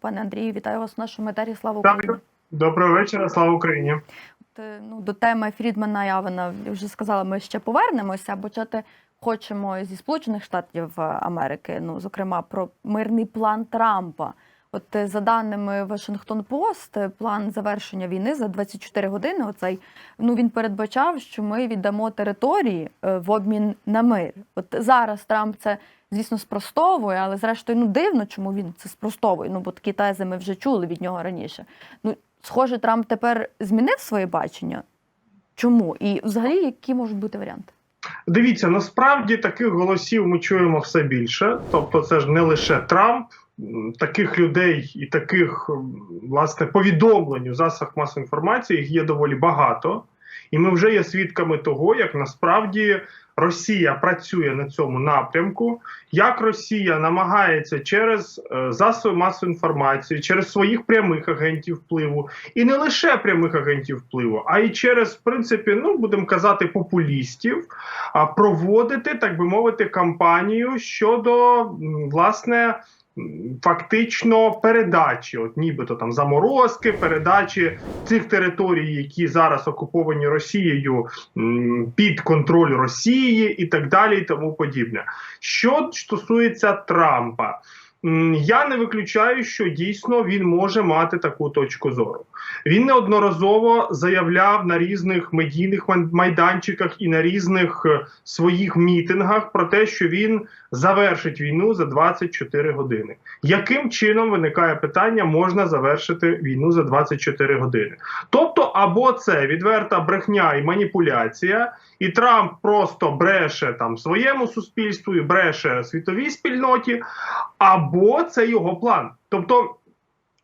Пане Андрію, вітаю вас в нашому етері. Слава Україні! Доброго вечора, слава Україні. От, е, Ну, до теми Фрідмана і Авена вже сказала, ми ще повернемося. Почати хочемо зі Сполучених Штатів Америки, ну зокрема про мирний план Трампа. От е, за даними Вашингтон Пост, е, план завершення війни за 24 години. Оцей ну він передбачав, що ми віддамо території е, в обмін на мир. От зараз Трамп це звісно спростовує, але зрештою ну дивно, чому він це спростовує. Ну бо такі тези ми вже чули від нього раніше. Ну схоже, Трамп тепер змінив своє бачення. Чому? І взагалі, які можуть бути варіанти? Дивіться, насправді таких голосів ми чуємо все більше. Тобто, це ж не лише Трамп, таких людей і таких власне повідомлень у засобах масової інформації їх є доволі багато. І ми вже є свідками того, як насправді Росія працює на цьому напрямку, як Росія намагається через е, засоби масової інформації, через своїх прямих агентів впливу, і не лише прямих агентів впливу, а й через, в принципі, ну будемо казати, популістів, проводити, так би мовити, кампанію щодо власне. Фактично передачі, от нібито там заморозки, передачі цих територій, які зараз окуповані Росією під контроль Росії, і так далі, і тому подібне. Що стосується Трампа, я не виключаю, що дійсно він може мати таку точку зору. Він неодноразово заявляв на різних медійних майданчиках і на різних е, своїх мітингах про те, що він завершить війну за 24 години. Яким чином виникає питання, можна завершити війну за 24 години? Тобто, або це відверта брехня і маніпуляція, і Трамп просто бреше там своєму суспільству і бреше світовій спільноті, або це його план. Тобто.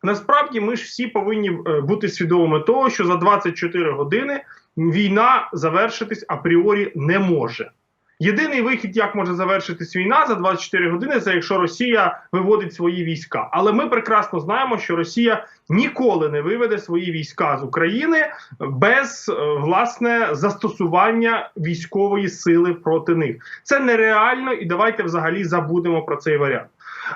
Насправді ми ж всі повинні е, бути свідомими того, що за 24 години війна завершитись апріорі не може. Єдиний вихід, як може завершитись війна за 24 години, це якщо Росія виводить свої війська. Але ми прекрасно знаємо, що Росія ніколи не виведе свої війська з України без е, власне застосування військової сили проти них. Це нереально, і давайте взагалі забудемо про цей варіант.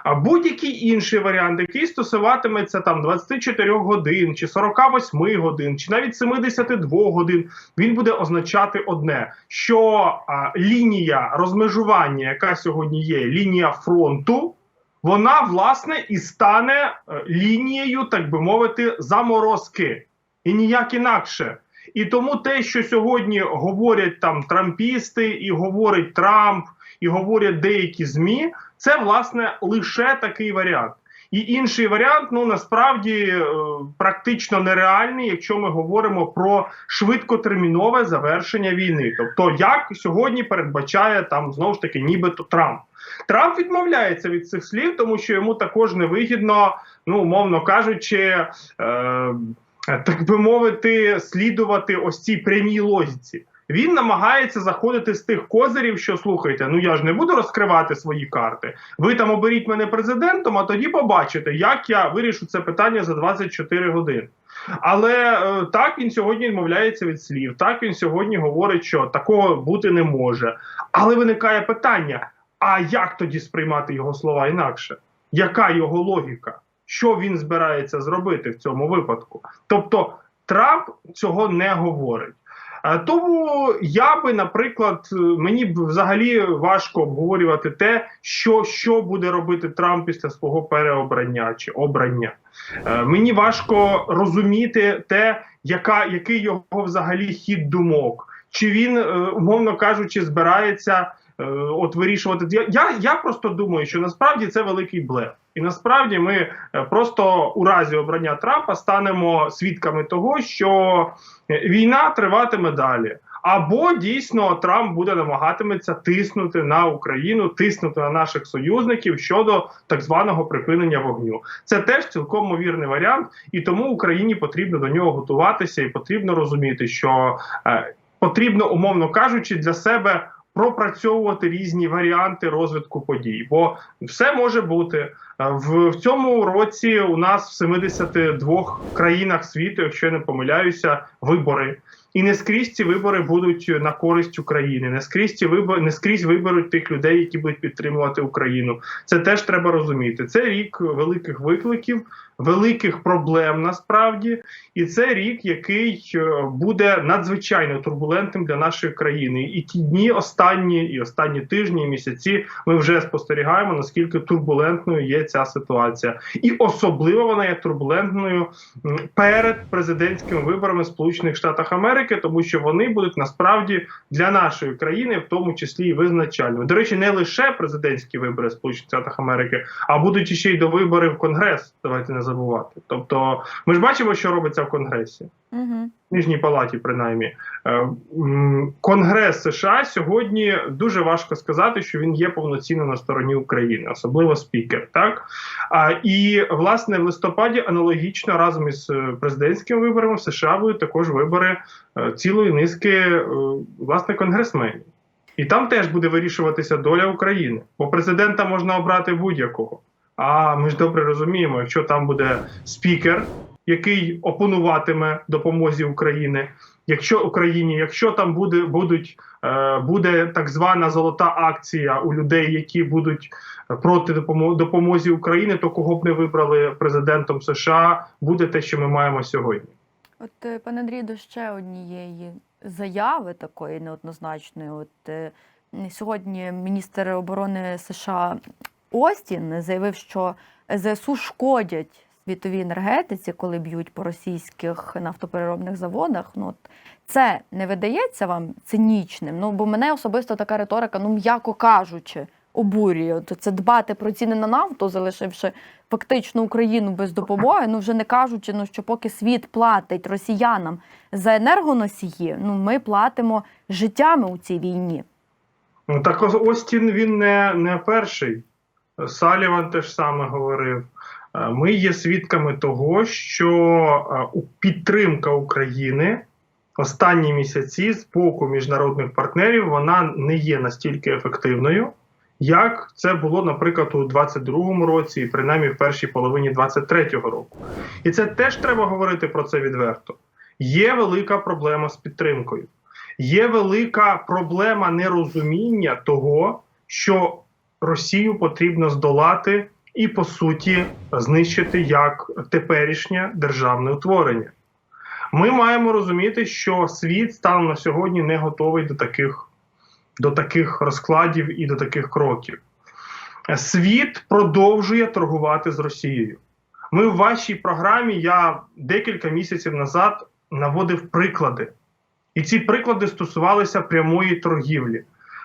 А будь-який інший варіант, який стосуватиметься там 24 годин, чи 48 годин, чи навіть 72 годин, він буде означати одне: що а, лінія розмежування, яка сьогодні є, лінія фронту, вона власне і стане е, лінією, так би мовити, заморозки, і ніяк інакше. І тому те, що сьогодні говорять там трампісти, і говорить Трамп, і говорять деякі змі, це власне лише такий варіант. І інший варіант, ну насправді е, практично нереальний, якщо ми говоримо про швидкотермінове завершення війни. Тобто, як сьогодні передбачає там знову ж таки, нібито Трамп. Трамп відмовляється від цих слів, тому що йому також невигідно, ну умовно кажучи, е, так би мовити, слідувати ось цій прямій логіці. Він намагається заходити з тих козирів, що слухайте, ну я ж не буду розкривати свої карти. Ви там оберіть мене президентом, а тоді побачите, як я вирішу це питання за 24 години. Але е, так він сьогодні відмовляється від слів. Так він сьогодні говорить, що такого бути не може. Але виникає питання: а як тоді сприймати його слова інакше? Яка його логіка? Що він збирається зробити в цьому випадку? Тобто Трамп цього не говорить. Е, Тому я би, наприклад, е, мені б взагалі важко обговорювати те, що, що буде робити Трамп після свого переобрання чи обрання. Е, Мені важко розуміти те, яка, який його взагалі хід думок. Чи він, умовно кажучи, збирається от вирішувати. Я, я просто думаю, що насправді це великий блеф. І насправді ми е, просто у разі обрання Трампа станемо свідками того, що е, війна триватиме далі. Або дійсно Трамп буде намагатиметься тиснути на Україну, тиснути на наших союзників щодо так званого припинення вогню. Це теж цілком ймовірний варіант, і тому Україні потрібно до нього готуватися, і потрібно розуміти, що е, потрібно, умовно кажучи, для себе пропрацьовувати різні варіанти розвитку подій. Бо все може бути Е, в, в цьому році. У нас в 72 країнах світу, якщо я не помиляюся, вибори. І не скрізь ці вибори будуть на користь України. Не скрізь ці вибори не скрізь виберуть тих людей, які будуть підтримувати Україну. Це теж треба розуміти. Це рік великих викликів. великих проблем насправді, і це рік, який е, буде надзвичайно турбулентним для нашої країни. І ті дні останні, і останні тижні, і місяці ми вже спостерігаємо, наскільки турбулентною є ця ситуація, і особливо вона є турбулентною перед президентськими виборами Сполучених Штатах Америки, тому що вони будуть насправді для нашої країни, в тому числі і визначальними. До речі, не лише президентські вибори Сполучених Штатів Америки, а будуть ще й до виборів в Конгрес. Давайте не забувати. Тобто, ми ж бачимо, що робиться в Конгресі. Угу. Нижній палаті, принаймні, Е, Конгрес США сьогодні дуже важко сказати, що він є повноцінно на стороні України, особливо спікер. Так і власне в листопаді аналогічно разом із е, президентськими виборами в США будуть також вибори е, цілої низки власне конгресменів. І там теж буде вирішуватися доля України, бо президента можна обрати будь-якого. А ми ж добре розуміємо, якщо там буде спікер, який опонуватиме допомозі України, якщо Україні, якщо там буде будуть е, буде так звана золота акція у людей, які будуть проти допомо- допомозі України, то кого б не вибрали президентом США, буде те, що ми маємо сьогодні. От, е, пане Андрію, до ще однієї заяви такої неоднозначної. От е, сьогодні міністр оборони США Остін заявив, що ЗСУ шкодять світовій енергетиці, коли б'ють по російських нафтопереробних заводах. Ну, це не видається вам цинічним? Ну, бо мене особисто така риторика, ну м'яко кажучи, обурює. Це дбати про ціни на нафту, залишивши фактично Україну без допомоги. Ну вже не кажучи, ну що поки світ платить росіянам за енергоносії, ну ми платимо життями у цій війні. Ну так Остін він не, не перший. Саліван теж саме говорив. Е, Ми є свідками того, що е, підтримка України останні місяці з боку міжнародних партнерів вона не є настільки ефективною, як це було, наприклад, у 22-му році, і принаймні в першій половині 23-го року. І це теж треба говорити про це відверто. Є велика проблема з підтримкою. Є велика проблема нерозуміння того, що Росію потрібно здолати і, по суті, знищити як теперішнє державне утворення. Ми маємо розуміти, що світ станом на сьогодні не готовий до таких, до таких розкладів і до таких кроків. Світ продовжує торгувати з Росією. Ми в вашій програмі я декілька місяців назад наводив приклади. І ці приклади стосувалися прямої торгівлі.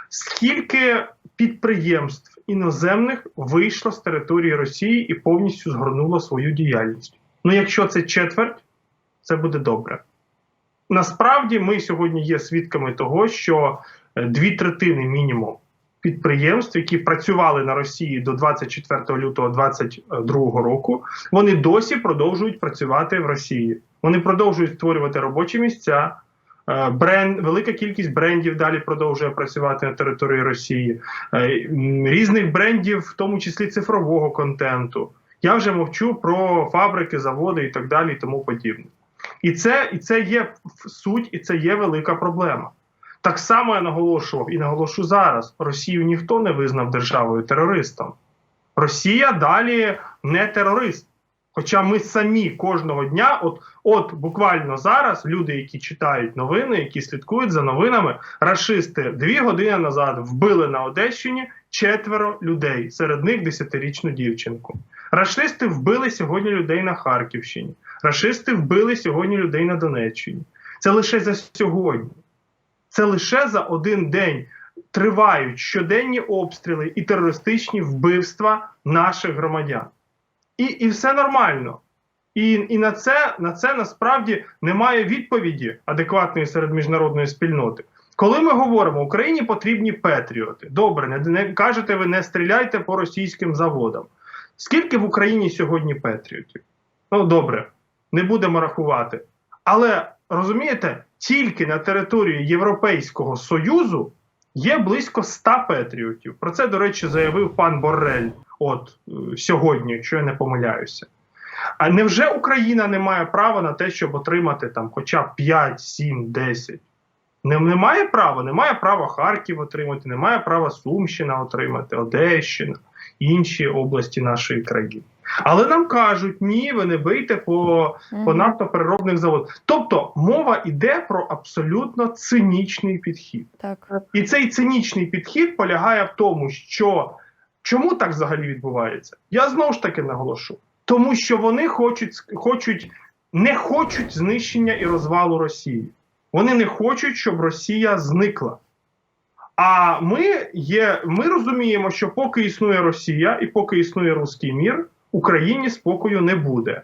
Скільки підприємств іноземних вийшло з території Росії і повністю згорнуло свою діяльність? Ну, якщо це четверть, це буде добре. Насправді, ми сьогодні є свідками того, що е, дві третини мінімум підприємств, які працювали на Росії до 24 лютого 2022 року, вони досі продовжують працювати в Росії. Вони продовжують створювати робочі місця. Е, Бренд, велика кількість брендів далі продовжує працювати на території Росії, Е, різних брендів, в тому числі цифрового контенту. Я вже мовчу про фабрики, заводи і так далі, і тому подібне. І це, і це є суть, і це є велика проблема. Так само я наголошував і наголошу зараз: Росію ніхто не визнав державою терористом. Росія далі не терорист. Хоча ми самі кожного дня, от, от буквально зараз, люди, які читають новини, які слідкують за новинами, рашисти дві години назад вбили на Одещині четверо людей, серед них десятирічну дівчинку. Рашисти вбили сьогодні людей на Харківщині. Рашисти вбили сьогодні людей на Донеччині. Це лише за сьогодні. Це лише за один день тривають щоденні обстріли і терористичні вбивства наших громадян. І, і все нормально. І, і на це на це насправді немає відповіді адекватної серед міжнародної спільноти. Коли ми говоримо, Україні потрібні патріоти. Добре, не, не кажете ви, не стріляйте по російським заводам. Скільки в Україні сьогодні патріотів? Ну добре, не будемо рахувати. Але розумієте, тільки на території Європейського Союзу є близько 100 патріотів. Про це, до речі, заявив пан Боррель от е, сьогодні, якщо я не помиляюся. А невже Україна не має права на те, щоб отримати там хоча б 5, 7, 10? Не, не має права, не має права Харків отримати, не має права Сумщина отримати, Одещина. Інші області нашої країни. Але нам кажуть, ні, ви не бийте по, по Мгм. заводах. Тобто мова йде про абсолютно цинічний підхід. Так. І цей цинічний підхід полягає в тому, що чому так взагалі відбувається? Я знову ж таки наголошу. Тому що вони хочуть, хочуть, не хочуть знищення і розвалу Росії. Вони не хочуть, щоб Росія зникла. А ми, є, ми розуміємо, що поки існує Росія і поки існує руський мір, Україні спокою не буде.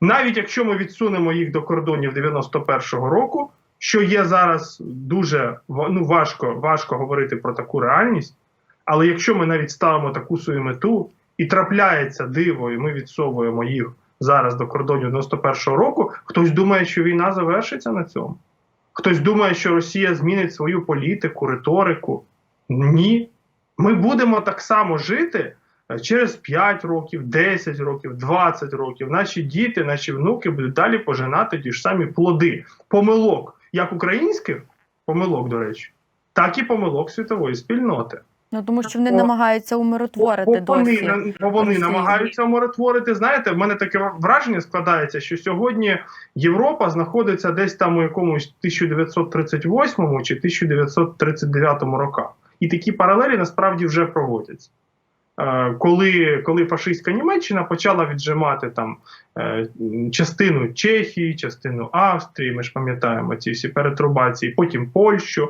Навіть якщо ми відсунемо їх до кордонів 91-го року, що є зараз дуже ну, важко, важко говорити про таку реальність. Але якщо ми навіть ставимо таку свою мету і трапляється диво, і ми відсовуємо їх зараз до кордонів 91-го року, хтось думає, що війна завершиться на цьому. Хтось думає, що Росія змінить свою політику, риторику. Ні. Ми будемо так само жити е, через 5 років, 10 років, 20 років. Наші діти, наші внуки будуть далі пожинати ті ж самі плоди помилок, як українських помилок, до речі, так і помилок світової спільноти. Ну тому що вони Бо- намагаються умиротворити Бо вони, досі. на- бо вони намагаються умиротворити. Знаєте, в мене таке враження складається, що сьогодні Європа знаходиться десь там у якомусь 1938 чи 1939 роках. І такі паралелі насправді вже проводяться. Е, Коли, коли фашистська Німеччина почала віджимати там е, частину Чехії, частину Австрії, ми ж пам'ятаємо ці всі перетрубації, потім Польщу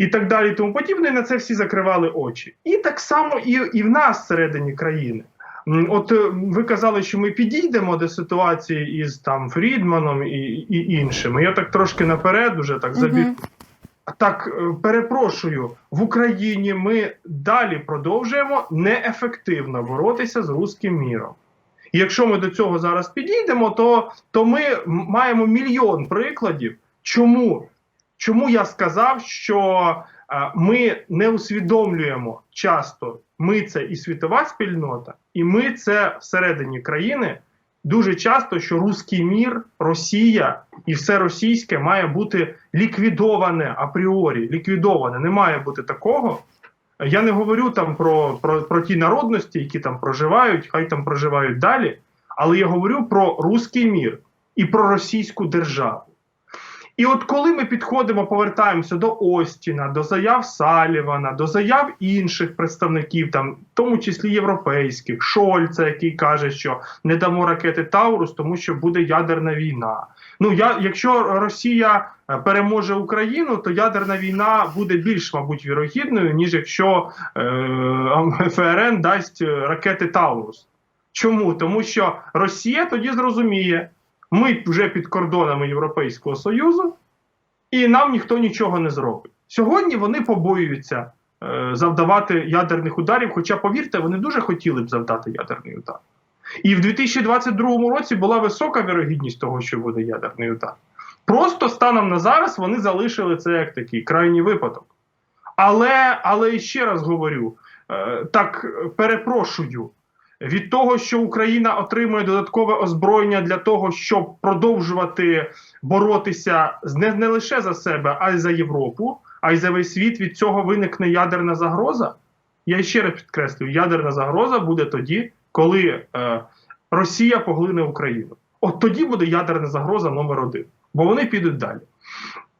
і так далі, і тому подібне, і на це всі закривали очі. І так само і, і в нас всередині країни. От е, ви казали, що ми підійдемо до ситуації із там Фрідманом і, і іншими. Я так трошки наперед, уже так забіг. Мгм. Так, е, перепрошую, в Україні ми далі продовжуємо неефективно боротися з руським міром. І якщо ми до цього зараз підійдемо, то, то ми маємо мільйон прикладів, чому, чому я сказав, що е, ми не усвідомлюємо часто, ми це і світова спільнота, і ми це всередині країни. Дуже часто, що руський мір, Росія і все російське має бути ліквідоване апріорі. Ліквідоване. Не має бути такого. Я не говорю там про, про, про ті народності, які там проживають, хай там проживають далі. Але я говорю про руський мір і про російську державу. І от коли ми підходимо, повертаємося до Остіна, до заяв Салівана, до заяв інших представників, там, в тому числі європейських, Шольца, який каже, що не дамо ракети Таурус, тому що буде ядерна війна. Ну я, якщо Росія е, переможе Україну, то ядерна війна буде більш, мабуть, вірогідною, ніж якщо е, ФРН дасть е, ракети Таурус. Чому? Тому що Росія тоді зрозуміє, ми вже під кордонами Європейського Союзу, і нам ніхто нічого не зробить. Сьогодні вони побоюються е, завдавати ядерних ударів, хоча, повірте, вони дуже хотіли б завдати ядерний удар. І в 2022 році була висока вірогідність того, що буде ядерний удар. Просто станом на зараз вони залишили це як такий крайній випадок. Але, але ще раз говорю: е, так е, перепрошую. Від того, що Україна отримує додаткове озброєння для того, щоб продовжувати боротися не, не лише за себе, а й за Європу, а й за весь світ, від цього виникне ядерна загроза. Я ще раз підкреслюю, ядерна загроза буде тоді, коли е, Росія поглине Україну. От тоді буде ядерна загроза номер один, бо вони підуть далі.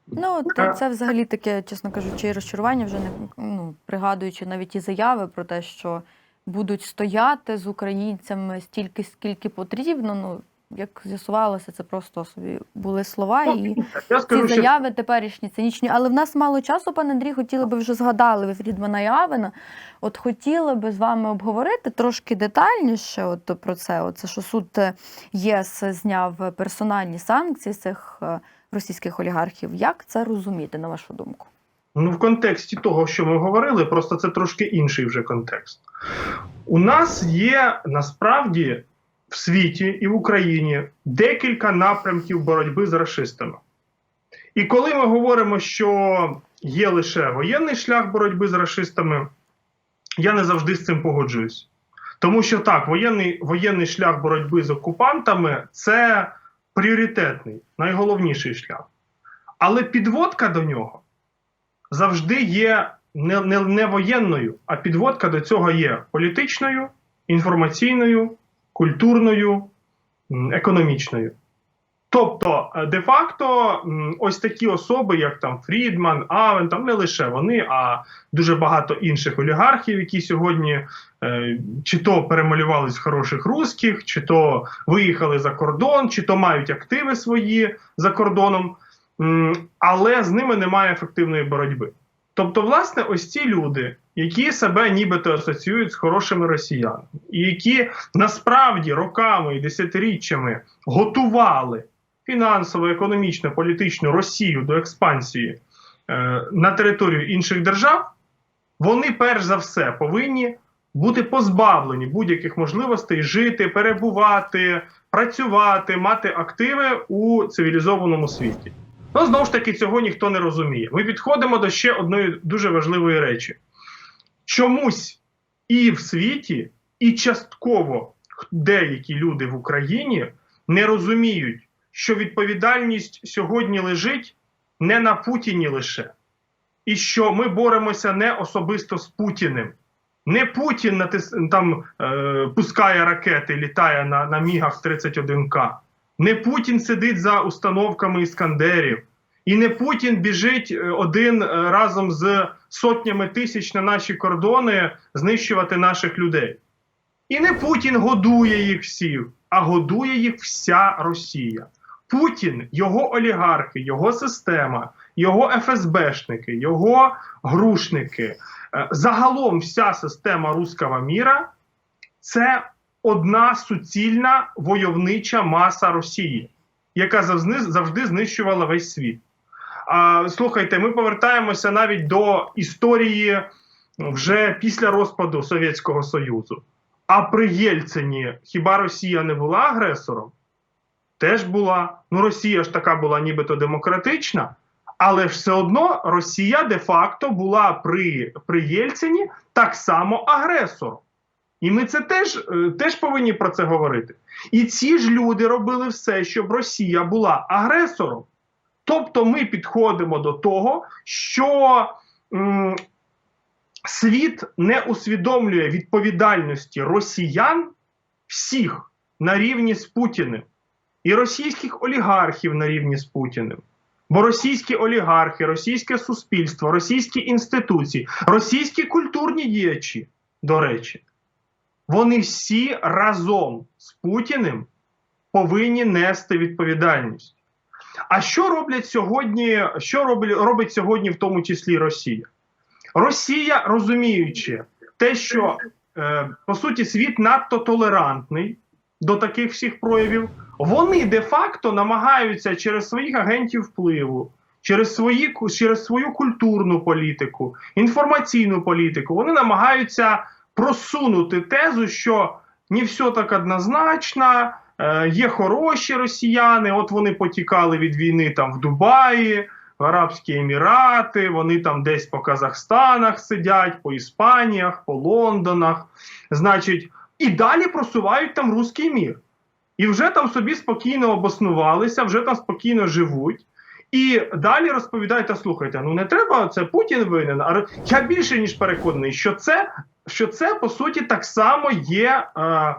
Ну, то це взагалі таке, чесно кажучи, розчарування, вже не ну, пригадуючи навіть ті заяви про те, що будуть стояти з українцями стільки, скільки потрібно. Ну, як з'ясувалося, це просто собі були слова і Я скажу, ці що заяви теперішні цинічні. Але в нас мало часу, пане Андрій, хотіли би вже згадали ви Фрідмана і Авена. От хотіли би з вами обговорити трошки детальніше от про це. Оце що суд е, ЄС зняв персональні санкції цих е, російських олігархів. Як це розуміти, на вашу думку? Ну, в контексті того, що ми говорили, просто це трошки інший вже контекст. У нас є насправді в світі і в Україні декілька напрямків боротьби з расистами. І коли ми говоримо, що є лише воєнний шлях боротьби з расистами, я не завжди з цим погоджуюсь. Тому що так, воєнний, воєнний шлях боротьби з окупантами це пріоритетний, найголовніший шлях. Але підводка до нього завжди є не, не, не воєнною, а підводка до цього є політичною, інформаційною, культурною, економічною. Тобто, е, де-факто, ось такі особи, як там Фрідман, Авен, там не лише вони, а дуже багато інших олігархів, які сьогодні е, чи то перемалювались в хороших русських, чи то виїхали за кордон, чи то мають активи свої за кордоном, але з ними немає ефективної боротьби. Тобто, власне, ось ці люди, які себе нібито асоціюють з хорошими росіянами, і які насправді роками і десятиріччями готували фінансово, економічно, політичну Росію до експансії е, на територію інших держав, вони перш за все повинні бути позбавлені будь-яких можливостей жити, перебувати, працювати, мати активи у цивілізованому світі. Ну, знову ж таки, цього ніхто не розуміє. Ми підходимо до ще одної дуже важливої речі. Чомусь і в світі, і частково деякі люди в Україні не розуміють, що відповідальність сьогодні лежить не на Путіні лише, і що ми боремося не особисто з Путіним. Не Путін натис... там е, пускає ракети, літає на, на мігах 31К. Не Путін сидить за установками іскандерів. І не Путін біжить е, один е, разом з сотнями тисяч на наші кордони знищувати наших людей. І не Путін годує їх всіх, а годує їх вся Росія. Путін, його олігархи, його система, його ФСБшники, його грушники, е, загалом вся система руського міра це одна суцільна войовнича маса Росії, яка завжди, знищувала весь світ. А, слухайте, ми повертаємося навіть до історії вже після розпаду Совєтського Союзу. А при Єльцині хіба Росія не була агресором? Теж була. Ну, Росія ж така була нібито демократична, але все одно Росія де-факто була при, при Єльцині так само агресором. І ми це теж, е, теж повинні про це говорити. І ці ж люди робили все, щоб Росія була агресором. Тобто ми підходимо до того, що м, світ не усвідомлює відповідальності росіян всіх на рівні з Путіним і російських олігархів на рівні з Путіним. Бо російські олігархи, російське суспільство, російські інституції, російські культурні діячі, до речі, вони всі разом з Путіним повинні нести відповідальність. А що роблять сьогодні? Що робить, робить сьогодні, в тому числі Росія? Росія, розуміючи те, що е, по суті світ надто толерантний до таких всіх проявів, вони де-факто намагаються через своїх агентів впливу, через, свої, через свою культурну політику, інформаційну політику, вони намагаються просунути тезу, що не все так однозначно, е, є хороші росіяни, от вони потікали від війни там в Дубаї, в Арабські Емірати, вони там десь по Казахстанах сидять, по Іспаніях, по Лондонах. Значить, і далі просувають там руський мір. І вже там собі спокійно обоснувалися, вже там спокійно живуть. І далі розповідають, та слухайте, ну не треба, це Путін винен. А я більше ніж переконаний, що це, що це по суті так само є е,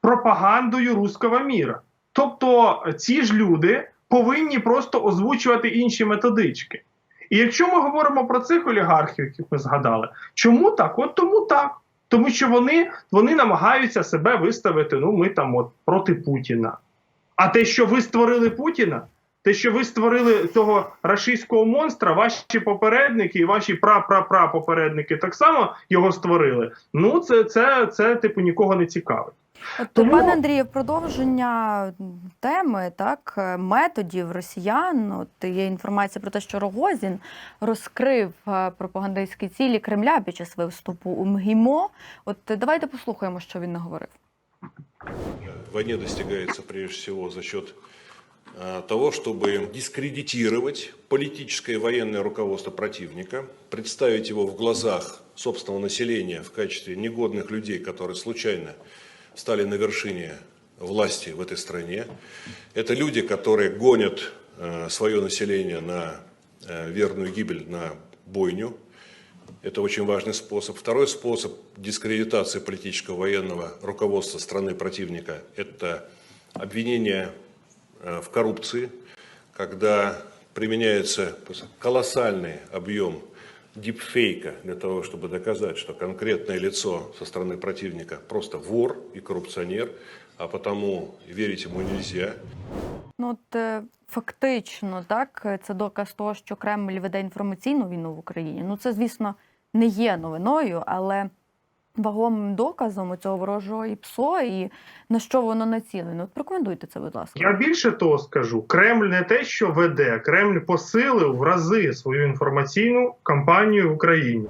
пропагандою руського міра. Тобто ці ж люди повинні просто озвучувати інші методички. І якщо ми говоримо про цих олігархів, яких ми згадали, чому так? От тому так. Тому що вони, вони намагаються себе виставити, ну ми там от проти Путіна. А те, що ви створили Путіна, те, що ви створили цього рашистського монстра, ваші попередники і ваші пра-пра-пра-попередники так само його створили. Ну, це, це, це типу нікого не цікавить. От, Тому- пане Андрію, продовження теми так е, методів росіян. От є інформація про те, що Рогозін розкрив е, пропагандистські цілі Кремля під час виступу у МГІМО. От давайте послухаємо, що він наговорив. в войне достигается прежде всего за счет того, чтобы дискредитировать политическое и военное руководство противника, представить его в глазах собственного населения в качестве негодных людей, которые случайно стали на вершине власти в этой стране. Это люди, которые гонят э, свое население на э, верную гибель, на бойню. Это очень важный способ. Второй способ дискредитации политического военного руководства страны противника – это обвинение э, в коррупции, когда применяется колоссальный объем дипфейка для того, чтобы доказать, что конкретное лицо со стороны противника просто вор и коррупционер, а потому верить ему нельзя. Ну, от е, фактично, так, е, це доказ того, що Кремль веде інформаційну війну в Україні. Ну, це, звісно, не є новиною, але вагомим доказом цього ворожого ІПСО і на що воно націлено. От прокоментуйте це, будь ласка. Я більше того скажу: Кремль не те, що веде, Кремль посилив в рази свою інформаційну кампанію в Україні.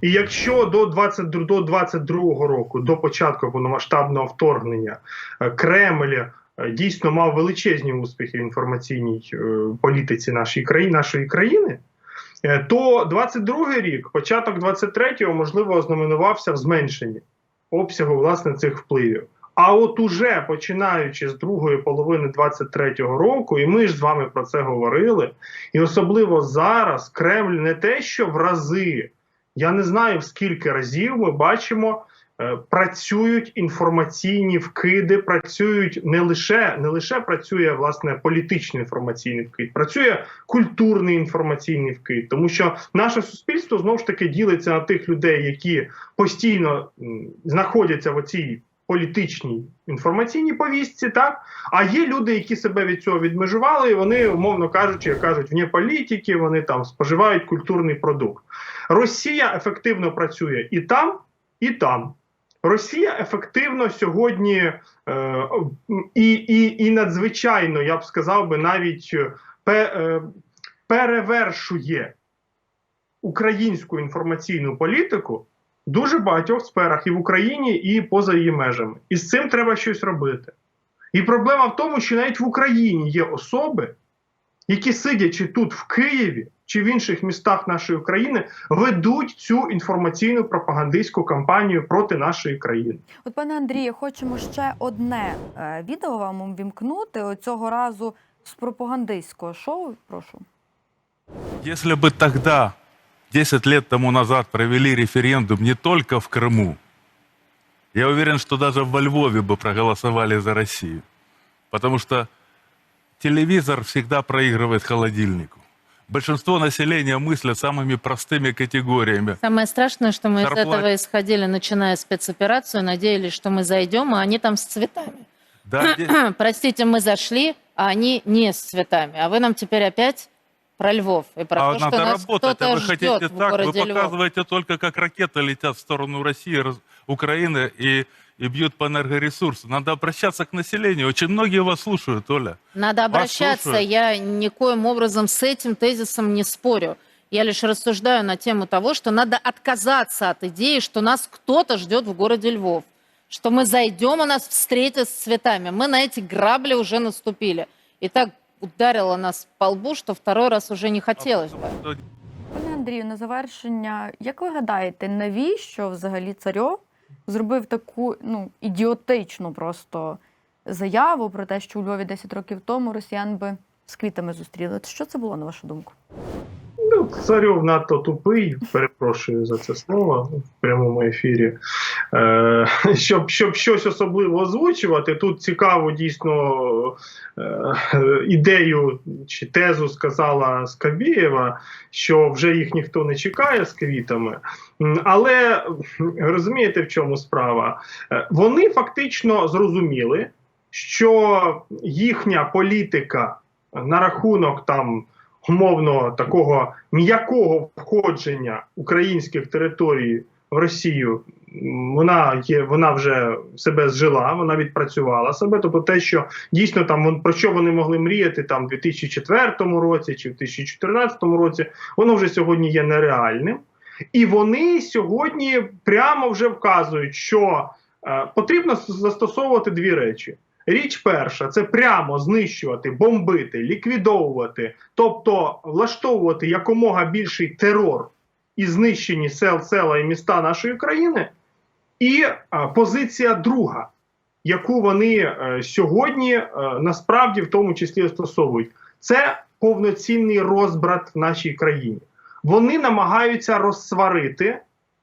І якщо до 22, до 22 року, до початку повномасштабного вторгнення, е, Кремль е, дійсно мав величезні успіхи в інформаційній е, політиці нашої країни, нашої країни. Е, То 22 рік, початок 23-го, можливо, ознаменувався в зменшенні обсягу власне цих впливів. А от уже починаючи з другої половини 23-го року, і ми ж з вами про це говорили, і особливо зараз Кремль не те, що в рази, я не знаю в скільки разів ми бачимо, працюють інформаційні вкиди, працюють не лише не лише працює власне політичний інформаційний вкид, працює культурний інформаційний вкид, тому що наше суспільство знову ж таки ділиться на тих людей, які постійно знаходяться в оцій політичній інформаційній повістці, так а є люди, які себе від цього відмежували, і вони, умовно кажучи, як кажуть, вне політики, вони там споживають культурний продукт. Росія ефективно працює і там, і там. Росія ефективно сьогодні е, і, і, і надзвичайно, я б сказав би, навіть е, е, перевершує українську інформаційну політику дуже багатьох сферах і в Україні, і поза її межами. І з цим треба щось робити. І проблема в тому, що навіть в Україні є особи, які сидячи тут в Києві чи в інших містах нашої країни, ведуть цю інформаційну пропагандистську кампанію проти нашої країни. От, пане Андрію, хочемо ще одне е, відео вам увімкнути. От Цього разу з пропагандистського шоу. Прошу. Если бы тогда, 10 лет тому назад, провели референдум не только в Крыму, я уверен, что даже во Львове бы проголосовали за Россию. Потому что телевизор всегда проигрывает холодильнику. Большинство населения мыслят самыми простыми категориями. Самое страшное, что мы из Зарплат- этого исходили, начиная спецоперацию, надеялись, что мы зайдем, а они там с цветами. Да, де- Простите, мы зашли, а они не с цветами. А вы нам теперь опять про Львов и про а то, что надо нас работать, а вы хотите так, вы городе Львов. показываете только, как ракеты летят в сторону России, Украины и, и бьют по энергоресурсу. Надо обращаться к населению. Очень многие вас слушают, Оля. Надо обращаться. слушают. Я никоим образом с этим тезисом не спорю. Я лишь рассуждаю на тему того, что надо отказаться от идеи, что нас кто-то ждет в городе Львов. Что мы зайдем, и нас встретят с цветами. Мы на эти грабли уже наступили. И так ударило нас по лбу, что второй раз уже не хотелось бы. Пане Андрію, на завершення, як ви гадаєте, навіщо взагалі царьов зробив таку ну, ідіотичну просто заяву про те, що у Львові 10 років тому росіян би з квітами зустріли? Що це було, на вашу думку? Ну, царьов надто тупий, перепрошую за це слово в прямому ефірі. Е, щоб, щоб щось особливо озвучувати, тут цікаво дійсно е, ідею чи тезу сказала Скабєєва, що вже їх ніхто не чекає з квітами. Але розумієте, в чому справа? Е, Вони фактично зрозуміли, що їхня політика на рахунок там умовно такого м'якого входження українських територій в Росію. Вона є, вона вже себе зжила, вона відпрацювала себе. Тобто, те, що дійсно там про що вони могли мріяти там в 2004 році чи в 2014 році, воно вже сьогодні є нереальним. І вони сьогодні прямо вже вказують, що е, потрібно застосовувати дві речі. Річ перша це прямо знищувати, бомбити, ліквідовувати, тобто влаштовувати якомога більший терор і знищені сел, села і міста нашої країни. І а, позиція друга, яку вони е, сьогодні е, насправді в тому числі застосовують, це повноцінний розбрат в нашій країні. вони намагаються розсварити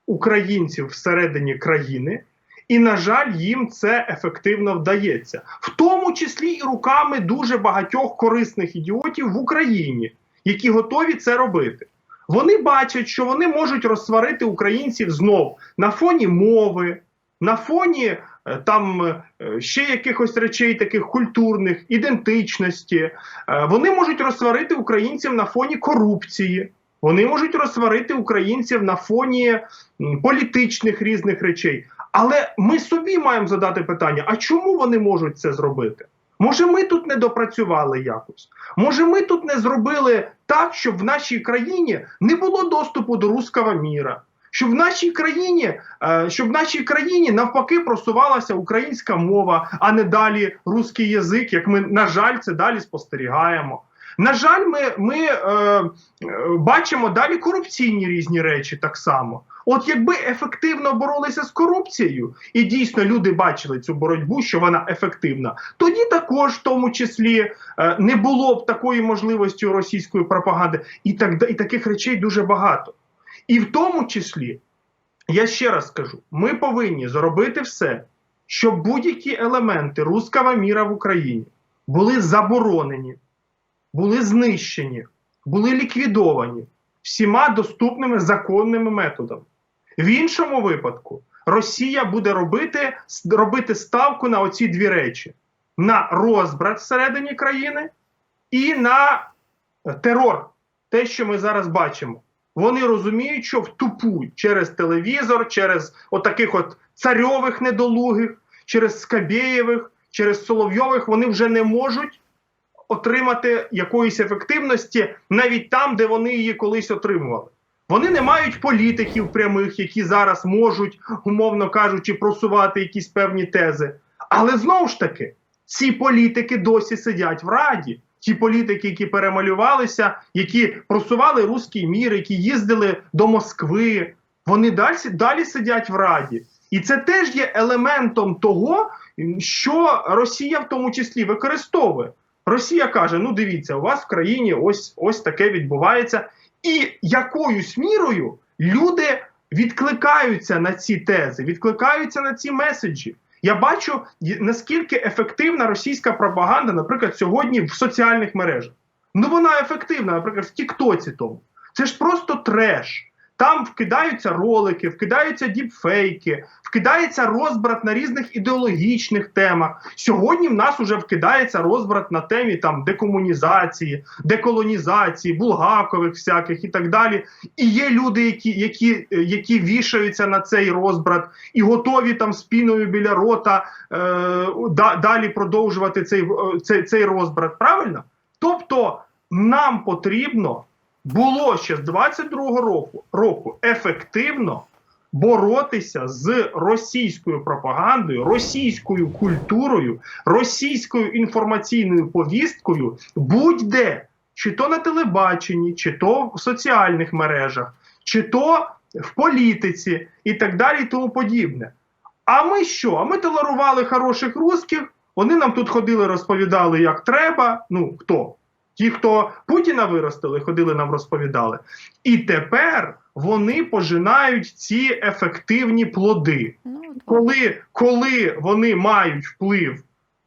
українців всередині країни, і, на жаль, їм це ефективно вдається, в тому числі і руками дуже багатьох корисних ідіотів в Україні, які готові це робити. Вони бачать, що вони можуть розсварити українців знов на фоні мови, на фоні е, там е, ще якихось речей, таких культурних, ідентичності. Е, Вони можуть розсварити українців на фоні корупції. Вони можуть розсварити українців на фоні політичних різних речей. Але ми собі маємо задати питання: а чому вони можуть це зробити? Може, ми тут не допрацювали якось? Може, ми тут не зробили так, щоб в нашій країні не було доступу до руського міра, щоб в нашій країні, е, щоб в нашій країні навпаки просувалася українська мова, а не далі русський язик, як ми, на жаль, це далі спостерігаємо. На жаль, ми, ми е, е, бачимо далі корупційні різні речі так само. От якби ефективно боролися з корупцією, і дійсно люди бачили цю боротьбу, що вона ефективна, тоді також, в тому числі, е, не було б такої можливості російської пропаганди, і так і таких речей дуже багато. І в тому числі, я ще раз скажу: ми повинні зробити все, щоб будь-які елементи руського міра в Україні були заборонені, були знищені, були ліквідовані всіма доступними законними методами. В іншому випадку Росія буде робити, робити ставку на оці дві речі: на розбрат всередині країни і на терор. Те, що ми зараз бачимо. Вони розуміють, що втупуть через телевізор, через отаких от царьових недолугих, через Скабєєвих, через Соловйових вони вже не можуть отримати якоїсь ефективності навіть там, де вони її колись отримували. Вони не мають політиків прямих, які зараз можуть, умовно кажучи, просувати якісь певні тези. Але знову ж таки, ці політики досі сидять в Раді. Ті політики, які перемалювалися, які просували руський мір, які їздили до Москви, вони далі, далі сидять в Раді. І це теж є елементом того, що Росія в тому числі використовує. Росія каже: ну дивіться, у вас в країні ось ось таке відбувається, і якоюсь мірою люди відкликаються на ці тези, відкликаються на ці меседжі. Я бачу, наскільки ефективна російська пропаганда, наприклад, сьогодні в соціальних мережах. Ну вона ефективна, наприклад, в Тіктоці тому. Це ж просто треш. Там вкидаються ролики, вкидаються діпфейки, вкидається розбрат на різних ідеологічних темах. Сьогодні в нас уже вкидається розбрат на темі там декомунізації, деколонізації, булгакових всяких і так далі. І є люди, які, які, які вішаються на цей розбрат і готові там спіною біля рота е, да, далі продовжувати цей, е, цей, цей розбрат. Правильно? Тобто нам потрібно було ще з 22-го року, року ефективно боротися з російською пропагандою, російською культурою, російською інформаційною повісткою будь-де, чи то на телебаченні, чи то в соціальних мережах, чи то в політиці і так далі, і тому подібне. А ми що? А ми толерували хороших русських, вони нам тут ходили, розповідали, як треба. Ну хто? Ті, хто Путіна виростили, ходили нам розповідали. І тепер вони пожинають ці ефективні плоди. Ну, Коли, коли вони мають вплив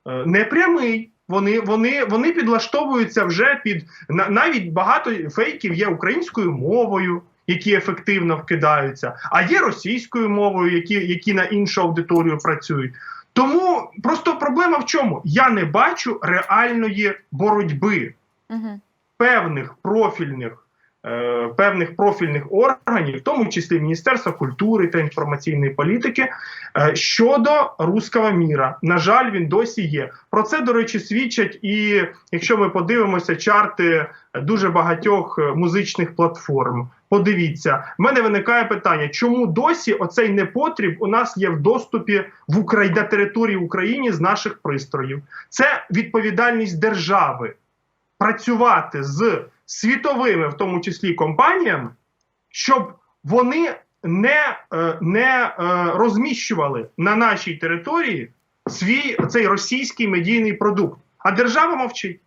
е, непрямий, вони, вони, вони підлаштовуються вже під на- навіть багато фейків є українською мовою, які ефективно вкидаються, а є російською мовою, які, які на іншу аудиторію працюють. Тому просто проблема в чому? Я не бачу реальної боротьби Угу. певних профільних. е, Певних профільних органів, в тому числі Міністерства культури та інформаційної політики, е, щодо руського міра. На жаль, він досі є. Про це, до речі, свідчать і якщо ми подивимося чарти дуже багатьох е, музичних платформ. Подивіться, в мене виникає питання, чому досі оцей непотріб у нас є в доступі в Україні на території України з наших пристроїв. Це відповідальність держави працювати з світовими, в тому числі компаніями, щоб вони не, е, не е, розміщували на нашій території свій цей російський медійний продукт. А держава мовчить.